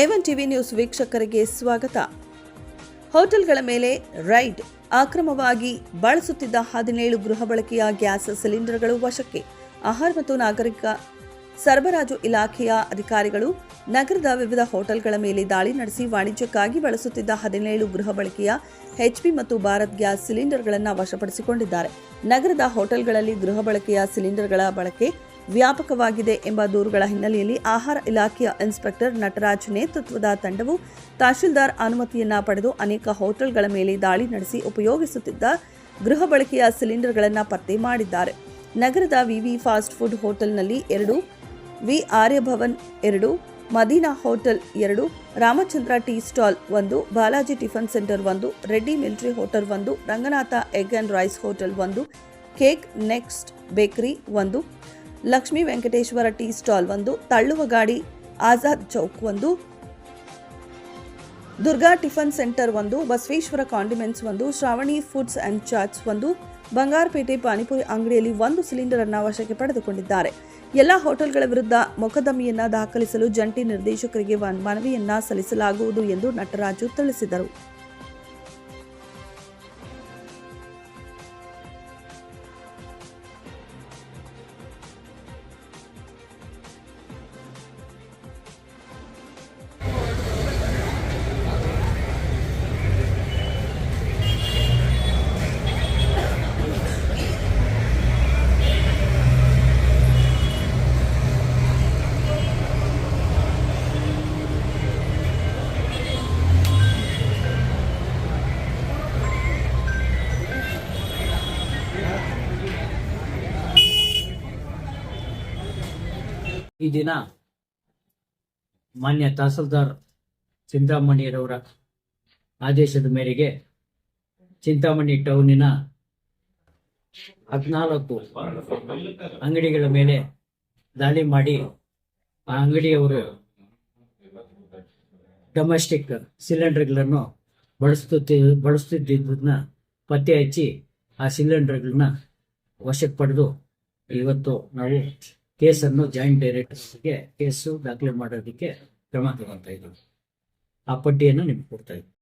A one TV news ವೀಕ್ಷಕರಿಗೆ ಸ್ವಾಗತ. ಹೋಟೆಲ್ಗಳ ಮೇಲೆ ರೈಡ್ ಅಕ್ರಮವಾಗಿ ಬಳಸುತ್ತಿದ್ದ ಹದಿನೇಳು ಗೃಹ ಬಳಕೆಯ ಗ್ಯಾಸ್ ಸಿಲಿಂಡರ್ಗಳು ವಶಕ್ಕೆ. ಆಹಾರ ಮತ್ತು ನಾಗರಿಕ ಸರಬರಾಜು ಇಲಾಖೆಯ ಅಧಿಕಾರಿಗಳು ನಗರದ ವಿವಿಧ ಹೋಟೆಲ್ಗಳ ಮೇಲೆ ದಾಳಿ ನಡೆಸಿ ವಾಣಿಜ್ಯಕ್ಕಾಗಿ ಬಳಸುತ್ತಿದ್ದ ಹದಿನೇಳು ಗೃಹ ಬಳಕೆಯ ಎಚ್ಪಿ ಮತ್ತು ಭಾರತ್ ಗ್ಯಾಸ್ ಸಿಲಿಂಡರ್ಗಳನ್ನು ವಶಪಡಿಸಿಕೊಂಡಿದ್ದಾರೆ. ನಗರದ ಹೋಟೆಲ್ಗಳಲ್ಲಿ ಗೃಹ ಬಳಕೆಯ ಸಿಲಿಂಡರ್ಗಳ ಬಳಕೆ ವ್ಯಾಪಕವಾಗಿದೆ ಎಂಬ ದೂರುಗಳ ಹಿನ್ನೆಲೆಯಲ್ಲಿ ಆಹಾರ ಇಲಾಖೆಯ ಇನ್ಸ್ಪೆಕ್ಟರ್ ನಟರಾಜ್ ನೇತೃತ್ವದ ತಂಡವು ತಹಶೀಲ್ದಾರ್ ಅನುಮತಿಯನ್ನ ಪಡೆದು ಅನೇಕ ಹೋಟೆಲ್ಗಳ ಮೇಲೆ ದಾಳಿ ನಡೆಸಿ ಉಪಯೋಗಿಸುತ್ತಿದ್ದ ಗೃಹ ಬಳಕೆಯ ಸಿಲಿಂಡರ್ಗಳನ್ನು ಪತ್ತೆ ಮಾಡಿದ್ದಾರೆ. ನಗರದ ವಿವಿ ಫಾಸ್ಟ್ ಫುಡ್ ಹೋಟೆಲ್ನಲ್ಲಿ ಎರಡು, ವಿ ಆರ್ಯಭವನ್ ಎರಡು, ಮದೀನಾ ಹೋಟೆಲ್ ಎರಡು, ರಾಮಚಂದ್ರ ಟೀ ಸ್ಟಾಲ್ ಒಂದು, ಬಾಲಾಜಿ ಟಿಫನ್ ಸೆಂಟರ್ ಒಂದು, ರೆಡ್ಡಿ ಮಿಲಿಟರಿ ಹೋಟೆಲ್ ಒಂದು, Ranganatha egg and rice hotel ಒಂದು, ಕೇಕ್ ನೆಕ್ಸ್ಟ್ ಬೇಕರಿ ಒಂದು ಲಕ್ಷ್ಮೀ ವೆಂಕಟೇಶ್ವರ ಟೀ ಸ್ಟಾಲ್ ಒಂದು, ತಳ್ಳುವ ಗಾಡಿ ಆಜಾದ್ ಚೌಕ್ ಒಂದು, ದುರ್ಗಾ ಟಿಫನ್ ಸೆಂಟರ್ ಒಂದು, ಬಸವೇಶ್ವರ ಕಾಂಡಿಮೆಂಟ್ಸ್ ಒಂದು, ಶ್ರಾವಣಿ ಫುಡ್ಸ್ ಅಂಡ್ ಚಾಟ್ಸ್ ಒಂದು, ಬಂಗಾರಪೇಟೆ ಪಾನಿಪುರಿ ಅಂಗಡಿಯಲ್ಲಿ ಒಂದು ಸಿಲಿಂಡರ್ ಅನ್ನು ವಶಕ್ಕೆ ಪಡೆದುಕೊಂಡಿದ್ದಾರೆ. ಎಲ್ಲ ಹೋಟೆಲ್ಗಳ ವಿರುದ್ಧ ಮೊಕದ್ದಮೆಯನ್ನ ದಾಖಲಿಸಲು ಜಂಟಿ ನಿರ್ದೇಶಕರಿಗೆ ಮನವಿಯನ್ನ ಸಲ್ಲಿಸಲಾಗುವುದು ಎಂದು ನಟರಾಜು ತಿಳಿಸಿದರು. ಈ ದಿನ ಮಾನ್ಯ ತಹಸೀಲ್ದಾರ್ ಚಿಂತಾಮಣಿಯರವರ ಆದೇಶದ ಮೇರೆಗೆ ಚಿಂತಾಮಣಿ ಟೌನಿನ ಹದಿನಾಲ್ಕು ಅಂಗಡಿಗಳ ಮೇಲೆ ದಾಳಿ ಮಾಡಿ ಆ ಅಂಗಡಿಯವರು ಡೊಮೆಸ್ಟಿಕ್ ಸಿಲಿಂಡರ್ಗಳನ್ನು ಬಳಸುತ್ತಿ ಬಳಸುತ್ತಿದ್ದನ್ನ ಪತ್ತೆ ಹಚ್ಚಿ ಆ ಸಿಲಿಂಡರ್ಗಳನ್ನ ವಶಕ್ಕೆ ಪಡೆದು ಇವತ್ತು ನಾವು ಕೇಸನ್ನು ಜಾಯಿಂಟ್ ಡೈರೆಕ್ಟರ್ಸ್ಗೆ ಕೇಸು ದಾಖಲೆ ಮಾಡೋದಕ್ಕೆ ಕ್ರಮ ತಗೊಳ್ತಾ ಇದ್ದೀವಿ. ಆ ಪಟ್ಟಿಯನ್ನು ನಿಮ್ಗೆ ಕೊಡ್ತಾ ಇದ್ದೀವಿ.